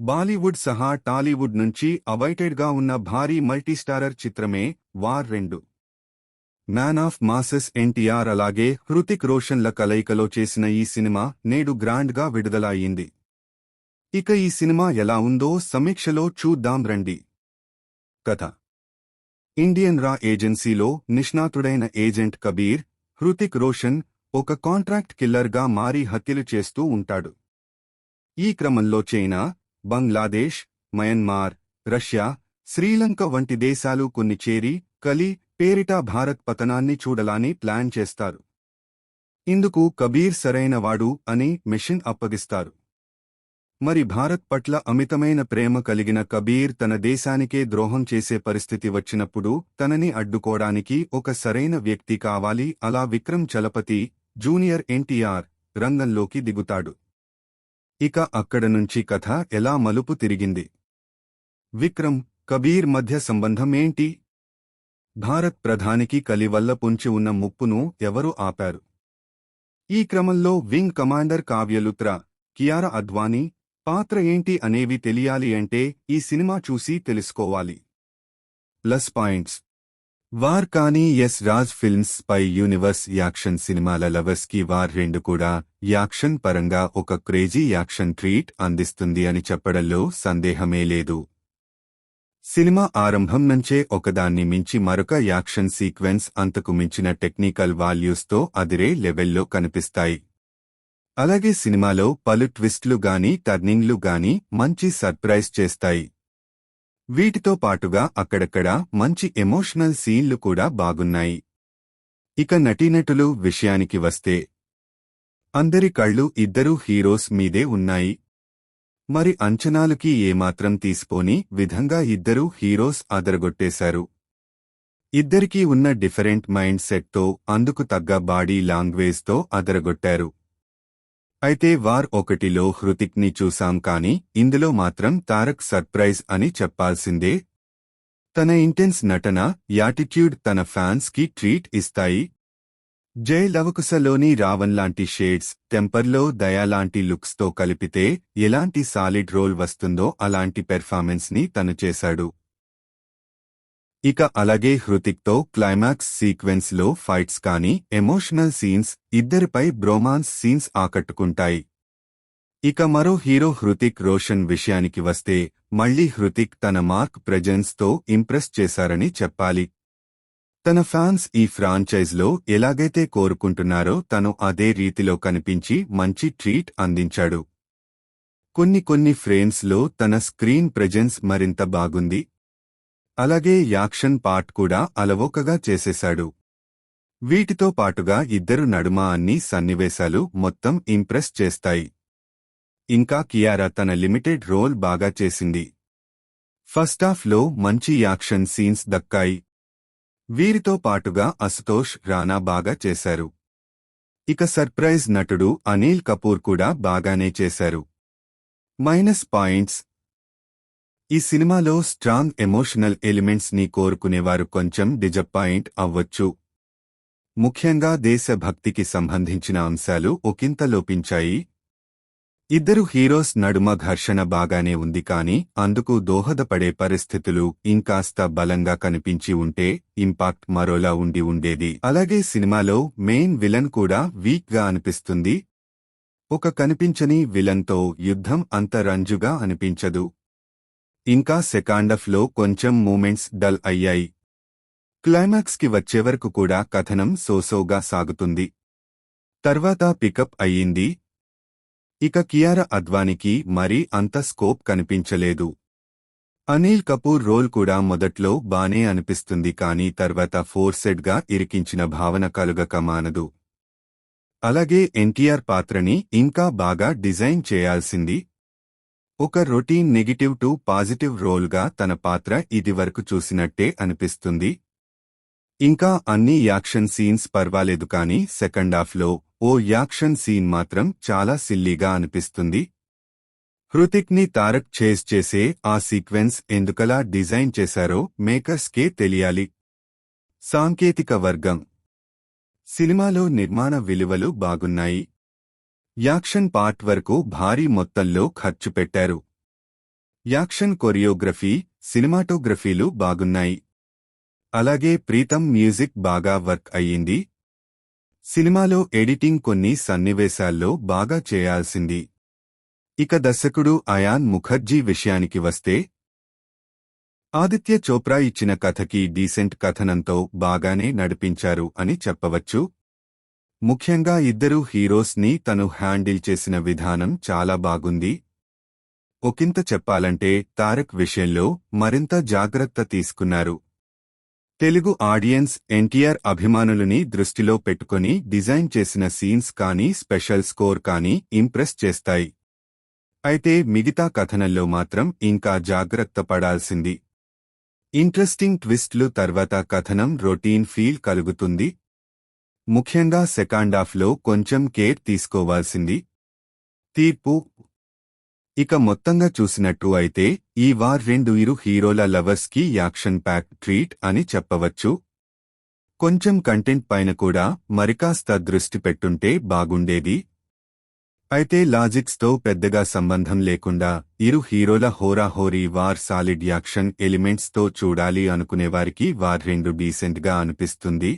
బాలీవుడ్ సహా టాలీవుడ్ నుంచి అవైటెడ్గా ఉన్న భారీ మల్టీస్టారర్ చిత్రమే వార్ రెండు. మ్యాన్ ఆఫ్ మాసెస్ ఎన్టీఆర్ అలాగే హృతిక్ రోషన్ల కలయికలో చేసిన ఈ సినిమా నేడు గ్రాండ్గా విడుదల అయింది ఇక ఈ సినిమా ఎలా ఉందో సమీక్షలో చూద్దాం రండి. కథ. ఇండియన్ రా ఏజెన్సీలో నిష్ణాతుడైన ఏజెంట్ కబీర్ హృతిక్ రోషన్ ఒక కాంట్రాక్ట్ కిల్లర్గా మారి హత్యలు చేస్తూ ఉంటాడు. ఈ క్రమంలో China Bangladesh Myanmar Russia Sri Lanka వంటి దేశాలు కొన్ని చేరి కలి పేరిట భారత్ పతనాన్ని చూడలాని ప్లాన్ చేస్తారు. ఇందుకు కబీర్ సరైనవాడు అని మిషన్ అప్పగిస్తారు. మరి భారత్ పట్ల అమితమైన ప్రేమ కలిగిన కబీర్ తన దేశానికే ద్రోహం చేసే పరిస్థితి వచ్చినప్పుడు తనని అడ్డుకోడానికి ఒక సరైన వ్యక్తి కావాలి అలా విక్రమ్ చలపతి జూనియర్ ఎన్టీఆర్ రంగంలోకి దిగుతాడు. ఇక అక్కడ నుంచి కథ ఎలా మలుపు తిరిగింది? విక్రమ్ కబీర్ మధ్య సంబంధం ఏంటి? భారత్ ప్రధానికి కలి వల్ల పొంచి ఉన్న ముప్పును ఎవరు ఆపారు? ఈ క్రమంలో వింగ్ కమాండర్ కావ్యలుత్ర కియారా అద్వానీ పాత్ర ఏంటి అనేవి తెలియాలి అంటే ఈ సినిమా చూసి తెలుసుకోవాలి. Plus points. వార్ కానీ Yash Raj Films spy universe action సినిమాల లవర్స్కి వార్ రెండు కూడా యాక్షన్ పరంగా ఒక క్రేజీ యాక్షన్ ట్రీట్ అందిస్తుంది అని చెప్పడంలో సందేహమే లేదు. సినిమా ఆరంభం నుంచే ఒకదాన్ని మించి మరొక యాక్షన్ సీక్వెన్స్ అంతకు మించిన టెక్నికల్ వాల్యూస్తో అదిరే లెవెల్లో కనిపిస్తాయి. అలాగే సినిమాలో పలు ట్విస్ట్లు గానీ టర్నింగ్లు గాని మంచి సర్ప్రైజ్ చేస్తాయి. వీటితో పాటుగా అక్కడక్కడ మంచి ఎమోషనల్ సీన్లు కూడా బాగున్నాయి. ఇక నటీనటులు విషయానికి వస్తే అందరి కళ్ళు ఇద్దరూ హీరోస్ మీదే ఉన్నాయి. మరి అంచనాలుకి ఏమాత్రం తీసుకోని విధంగా ఇద్దరూ హీరోస్ అదరగొట్టేశారు. ఇద్దరికీ ఉన్న డిఫరెంట్ మైండ్ సెట్తో అందుకు తగ్గ బాడీ లాంగ్వేజ్తో అదరగొట్టారు. అయితే వార్ ఒకటిలో హృతిక్ని చూసాం కాని ఇందులో మాత్రం తారక్ సర్ప్రైజ్ అని చెప్పాల్సిందే. తన ఇంటెన్స్ నటన యాటిట్యూడ్ తన ఫ్యాన్స్కి ట్రీట్ ఇస్తాయి. జై లవకుశలోని రావణ్ లాంటి షేడ్స్ టెంపర్లో దయాలాంటి లుక్స్తో కలిపితే ఎలాంటి సాలిడ్ రోల్ వస్తుందో అలాంటి పెర్ఫార్మెన్స్ని తను చేశాడు. ఇక అలాగే హృతిక్తో క్లైమాక్స్ సీక్వెన్స్లో ఫైట్స్ కానీ ఎమోషనల్ సీన్స్ ఇద్దరిపై బ్రోమాన్స్ సీన్స్ ఆకట్టుకుంటాయి. ఇక మరో హీరో హృతిక్ రోషన్ విషయానికి వస్తే మళ్ళీ హృతిక్ తన మార్క్ ప్రెజెన్స్తో ఇంప్రెస్ చేశారని చెప్పాలి. తన ఫ్యాన్స్ ఈ ఫ్రాంచైజ్లో ఎలాగైతే కోరుకుంటున్నారో తను అదే రీతిలో కనిపించి మంచి ట్రీట్ అందించాడు. కొన్ని కొన్ని ఫ్రేమ్స్లో తన స్క్రీన్ ప్రెజెన్స్ మరింత బాగుంది అలాగే యాక్షన్ పార్ట్ కూడా అలవోకగా చేసేశాడు. వీటితో పాటుగా ఇద్దరు నడుమ అన్ని సన్నివేశాలు మొత్తం ఇంప్రెస్ చేస్తాయి. ఇంకా కియారా తన లిమిటెడ్ రోల్ బాగా చేసింది. ఫస్టాఫ్లో మంచి యాక్షన్ సీన్స్ దక్కాయి. వీరితో పాటుగా అసుతోష్ రానా బాగా చేశారు. ఇక సర్ప్రైజ్ నటుడు అనిల్ కపూర్ కూడా బాగానే చేశారు. మైనస్ పాయింట్స్ ఈ సినిమాలో స్ట్రాంగ్ ఎమోషనల్ ఎలిమెంట్స్ని కోరుకునేవారు కొంచెం డిజపాయింట్ అవ్వొచ్చు. ముఖ్యంగా దేశభక్తికి సంబంధించిన అంశాలు ఒకంత లోపించాయి. ఇద్దరు హీరోస్ నడుమ ఘర్షణ బాగానే ఉంది కాని అందుకు దోహదపడే పరిస్థితులు ఇంకాస్త బలంగా కనిపించి ఉంటే ఇంపాక్ట్ మరోలా ఉండి ఉండేది. అలాగే సినిమాలో మెయిన్ విలన్ కూడా వీక్గా అనిపిస్తుంది. ఒక కనిపించని విలన్తో యుద్ధం అంత రంజుగా అనిపించదు. ఇంకా సెకాండఫ్లో కొంచెం మూమెంట్స్ డల్ అయ్యాయి. క్లైమాక్స్కి వచ్చేవరకు కూడా కథనం సోసోగా సాగుతుంది. తర్వాత పికప్ అయ్యింది. ఇక కియార అద్వానికి మరీ అంత స్కోప్ కనిపించలేదు. అనిల్ కపూర్ రోల్ కూడా మొదట్లో బానే అనిపిస్తుంది కానీ తర్వాత ఫోర్సెడ్గా ఇరికించిన భావన కలుగక మానదు. అలాగే ఎన్టీఆర్ పాత్రని ఇంకా బాగా డిజైన్ చేయాల్సింది ఒక రొటీన్ నెగిటివ్ టు పాజిటివ్ రోల్గా తన పాత్ర ఇదివరకు చూసినట్టే అనిపిస్తుంది. ఇంకా అన్ని యాక్షన్ సీన్స్ పర్వాలేదు కానీ సెకండ్ హాఫ్లో ఓ యాక్షన్ సీన్ మాత్రం చాలా సిల్లీగా అనిపిస్తుంది. హృతిక్ని తారక్ చేజ్ చేసే ఆ సీక్వెన్స్ ఎందుకలా డిజైన్ చేశారో మేకర్స్కే తెలియాలి. సాంకేతిక వర్గం. సినిమాలో నిర్మాణ విలువలు బాగున్నాయి. యాక్షన్ పార్ట్ వరకు భారీ మొత్తంలో ఖర్చు పెట్టారు. యాక్షన్ కొరియోగ్రఫీ సినిమాటోగ్రఫీలు బాగున్నాయి. అలాగే ప్రీతం మ్యూజిక్ బాగా వర్క్ అయ్యింది. సినిమాలో ఎడిటింగ్ కొన్ని సన్నివేశాల్లో బాగా చేయాల్సింది. ఇక దర్శకుడు అయాన్ ముఖర్జీ విషయానికి వస్తే ఆదిత్య చోప్రా ఇచ్చిన కథకి డీసెంట్ కథనంతో బాగానే నడిపించారు అని చెప్పవచ్చు. ముఖ్యంగా ఇద్దరు హీరోస్ని తను హ్యాండిల్ చేసిన విధానం చాలా బాగుంది. ఒకంత చెప్పాలంటే తారక్ విషయంలో మరింత జాగ్రత్త తీసుకున్నారు. తెలుగు ఆడియన్స్ ఎన్టీఆర్ అభిమానులని దృష్టిలో పెట్టుకొని డిజైన్ చేసిన సీన్స్ కానీ స్పెషల్ స్కోర్ కానీ ఇంప్రెస్ చేస్తాయి. అయితే మిగతా కథనంలో మాత్రం ఇంకా జాగ్రత్త పడాల్సింది. ఇంట్రెస్టింగ్ ట్విస్ట్లు తర్వాత కథనం రొటీన్ ఫీల్ కలుగుతుంది. ముఖ్యంగా సెకండాఫ్లో కొంచెం కేర్ తీసుకోవాల్సింది. తీర్పు. ఇక మొత్తంగా చూసినట్టు అయితే ఈ వార్ రెండు ఇరు హీరోల లవర్స్కి యాక్షన్ ప్యాక్ ట్రీట్ అని చెప్పవచ్చు. కొంచెం కంటెంట్ పైన కూడా మరికాస్త దృష్టి పెట్టుంటే బాగుండేది. అయితే లాజిక్స్తో పెద్దగా సంబంధం లేకుండా ఇరు హీరోల హోరాహోరీ వార్ సాలిడ్ యాక్షన్ ఎలిమెంట్స్తో చూడాలి అనుకునేవారికి వార్ రెండు డీసెంట్గా అనిపిస్తుంది.